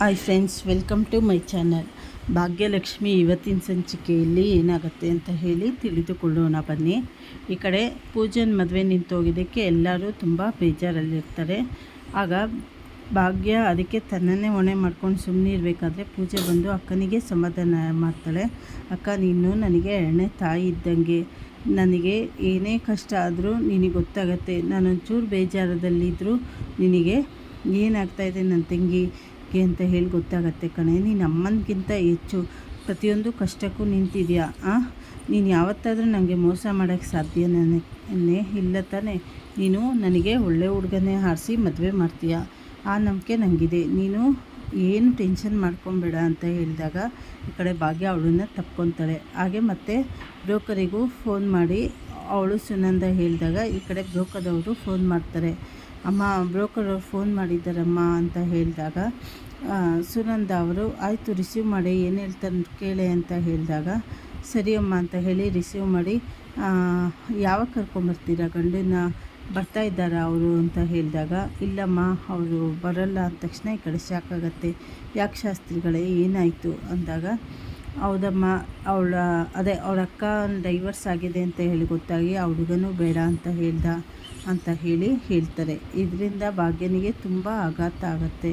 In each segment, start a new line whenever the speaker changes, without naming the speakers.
Hi friends welcome to my channel Bhagyalakshmi ಇವತ್ತಿನ ಸಂಚಿಕೆಯಲ್ಲಿ ಏನಾಗುತ್ತೆ ಅಂತ ಹೇಳಿ ತಿಳಿದುಕೊಳ್ಳೋಣ ಬನ್ನಿ. ಈ ಕಡೆ ಪೂಜನ್ ಮದುವೆ ನಿಂತೋಗಿದ್ದಕ್ಕೆ ಎಲ್ಲರೂ ತುಂಬ ಬೇಜಾರಲ್ಲಿರ್ತಾರೆ. ಆಗ ಭಾಗ್ಯ ಅದಕ್ಕೆ ತನ್ನನ್ನೇ ಹೊಣೆ ಮಾಡ್ಕೊಂಡು ಸುಮ್ಮನೆ ಇರಬೇಕಾದ್ರೆ ಪೂಜೆ ಬಂದು ಅಕ್ಕನಿಗೆ ಸಮಾಧಾನ ಮಾಡ್ತಾಳೆ. ಅಕ್ಕ, ನೀನು ನನಗೆ ಎಣ್ಣೆ ತಾಯಿ ಇದ್ದಂಗೆ, ನನಗೆ ಏನೇ ಕಷ್ಟ ಆದರೂ ನಿನಗೆ ಗೊತ್ತಾಗತ್ತೆ. ನಾನೊಂಚೂರು ಬೇಜಾರದಲ್ಲಿದ್ದರೂ ನಿನಗೆ ಏನಾಗ್ತಾಯಿದೆ ನನ್ನ ತಂಗಿಗೆ ಅಂತ ಹೇಳಿ ಗೊತ್ತಾಗತ್ತೆ ಕಣೆ. ನೀನು ಅಮ್ಮನಿಗಿಂತ ಹೆಚ್ಚು ಪ್ರತಿಯೊಂದು ಕಷ್ಟಕ್ಕೂ ನಿಂತಿದೆಯಾ? ಆಂ? ನೀನು ಯಾವತ್ತಾದರೂ ನನಗೆ ಮೋಸ ಮಾಡೋಕ್ಕೆ ಸಾಧ್ಯ ನನಗೆ ಇಲ್ಲ ತಾನೆ. ನೀನು ನನಗೆ ಒಳ್ಳೆ ಹುಡುಗನೇ ಹಾರಿಸಿ ಮದುವೆ ಮಾಡ್ತೀಯ? ಆ ನಂಬಿಕೆ ನನಗಿದೆ ನೀನು ಏನು ಟೆನ್ಷನ್ ಮಾಡ್ಕೊಬೇಡ ಅಂತ ಹೇಳಿದಾಗ ಈ ಕಡೆ ಭಾಗ್ಯ ಅವಳನ್ನ ತಪ್ಕೊತಾಳೆ. ಹಾಗೆ ಮತ್ತೆ ಬ್ರೋಕರಿಗೂ ಫೋನ್ ಮಾಡಿ ಅವಳು ಸುನಂದ ಹೇಳಿದಾಗ, ಈ ಕಡೆ ಬ್ರೋಕರವರು ಫೋನ್ ಮಾಡ್ತಾರೆ. ಅಮ್ಮ ಬ್ರೋಕರ್ ಅವ್ರು ಫೋನ್ ಮಾಡಿದ್ದಾರಮ್ಮ ಅಂತ ಹೇಳಿದಾಗ ಸುನಂದ ಅವರು, ಆಯಿತು, ರಿಸೀವ್ ಮಾಡಿ, ಏನು ಹೇಳ್ತಾರೆ ಕೇಳಿ ಅಂತ ಹೇಳಿದಾಗ, ಸರಿ ಅಮ್ಮ ಅಂತ ಹೇಳಿ ರಿಸೀವ್ ಮಾಡಿ ಯಾವಾಗ ಕರ್ಕೊಂಬರ್ತೀರಾ? ಗಂಡನ ಬರ್ತಾ ಇದ್ದಾರಾ ಅವರು? ಅಂತ ಹೇಳಿದಾಗ, ಇಲ್ಲಮ್ಮ, ಅವರು ಬರಲ್ಲ. ಅಂದ ತಕ್ಷಣ ಈ ಕಡೆ ಸಾಕಾಗತ್ತೆ ಯಾಕೆ ಶಾಸ್ತ್ರಿಗಳೇ, ಏನಾಯಿತು? ಅಂದಾಗ ಹೌದಮ್ಮ, ಅವಳ, ಅದೇ ಅವಳ ಅಕ್ಕ ಡೈವರ್ಸ್ ಆಗಿದೆ ಅಂತ ಹೇಳಿ ಗೊತ್ತಾಗಿ ಆ ಹುಡುಗನೂ ಬೇಡ ಅಂತ ಹೇಳ್ದ ಅಂತ ಹೇಳಿ ಹೇಳ್ತಾರೆ. ಇದರಿಂದ ಭಾಗ್ಯನಿಗೆ ತುಂಬ ಆಘಾತ ಆಗುತ್ತೆ.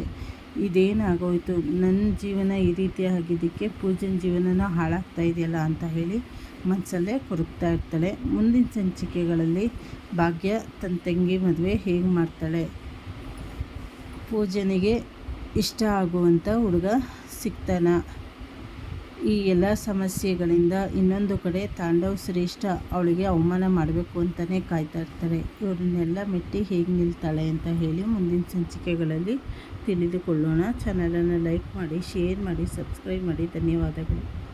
ಇದೇನಾಗೋಯ್ತು? ನನ್ನ ಜೀವನ ಈ ರೀತಿ ಆಗಿದ್ದಕ್ಕೆ ಪೂಜನ ಜೀವನನ ಹಾಳಾಗ್ತಾ ಇದೆಯಲ್ಲ ಅಂತ ಹೇಳಿ ಮನಸ್ಸಲ್ಲೇ ಕೊರಗ್ತಾ ಇರ್ತಾಳೆ. ಮುಂದಿನ ಸಂಚಿಕೆಗಳಲ್ಲಿ ಭಾಗ್ಯ ತನ್ನ ತಂಗಿ ಮದುವೆ ಹೇಗೆ ಮಾಡ್ತಾಳೆ? ಪೂಜನಿಗೆ ಇಷ್ಟ ಆಗುವಂಥ ಹುಡುಗ ಸಿಗ್ತಾನ. ಈ ಎಲ್ಲ ಸಮಸ್ಯೆಗಳಿಂದ ಇನ್ನೊಂದು ಕಡೆ ತಾಂಡವ್ ಶ್ರೇಷ್ಠ ಅವಳಿಗೆ ಅವಮಾನ ಮಾಡಬೇಕು ಅಂತಲೇ ಕಾಯ್ತಾ ಇರ್ತಾರೆ. ಇವ್ರನ್ನೆಲ್ಲ ಮೆಟ್ಟಿ ಹೇಗೆ ನಿಲ್ತಾಳೆ ಅಂತ ಹೇಳಿ ಮುಂದಿನ ಸಂಚಿಕೆಗಳಲ್ಲಿ ತಿಳಿದುಕೊಳ್ಳೋಣ. ಚಾನಲನ್ನು ಲೈಕ್ ಮಾಡಿ, ಶೇರ್ ಮಾಡಿ, ಸಬ್ಸ್ಕ್ರೈಬ್ ಮಾಡಿ. ಧನ್ಯವಾದಗಳು.